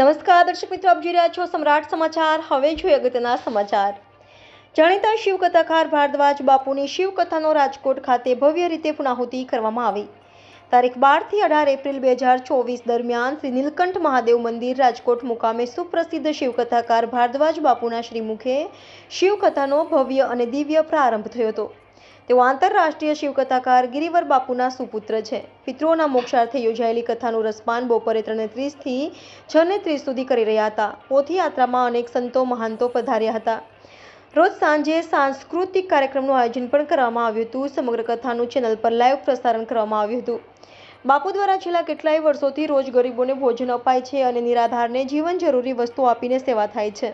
નમસ્કાર, દર્શક મિત્રો, આપ જોઈ રહ્યા છો સમ્રાટ સમાચાર. હવે જોઈએ અગત્યના સમાચાર. જાણીતા શિવકથાકાર ભારદ્વાજ બાપુની શિવકથાનો રાજકોટ ખાતે ભવ્ય રીતે પુનાહુતિ કરવામાં આવી. તારીખ બારથી અઢાર એપ્રિલ બે હજાર ચોવીસ દરમિયાન શ્રી નીલકંઠ મહાદેવ મંદિર રાજકોટ મુકામે સુપ્રસિદ્ધ શિવકથાકાર ભારદ્વાજ બાપુના શ્રીમુખે શિવકથાનો ભવ્ય અને દિવ્ય પ્રારંભ થયો હતો. તેઓ આંતરરાષ્ટ્રીય શિવકથાકાર ગિરિવર બાપુના સુપુત્ર છે. પિતૃઓના મોક્ષાર્થે યોજાયેલી કથાનું રસપાન બપોરે ત્રણે ત્રીસથી છ ને ત્રીસ સુધી કરી રહ્યા હતા. પોથીયાત્રામાં અનેક સંતો મહાંતો પધાર્યા હતા. રોજ સાંજે સાંસ્કૃતિક કાર્યક્રમનું આયોજન પણ કરવામાં આવ્યું હતું. સમગ્ર કથાનું ચેનલ પર લાઈવ પ્રસારણ કરવામાં આવ્યું હતું. બાપુ દ્વારા છેલ્લા કેટલાય વર્ષોથી રોજ ગરીબોને ભોજન અપાય છે અને નિરાધારને જીવન જરૂરી વસ્તુ આપીને સેવા થાય છે.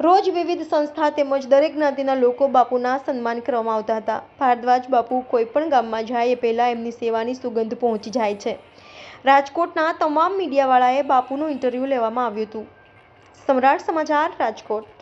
રોજ વિવિધ સંસ્થા તેમજ દરેક જ્ઞાતિના લોકો બાપુના સન્માન કરવામાં આવતા હતા. ભારદ્વાજ બાપુ કોઈ પણ ગામમાં જાય એ પહેલાં એમની સેવાની સુગંધ પહોંચી જાય છે. રાજકોટના તમામ મીડિયાવાળાએ બાપુનું ઇન્ટરવ્યૂ લેવામાં આવ્યું હતું. સમ્રાટ સમાચાર રાજકોટ.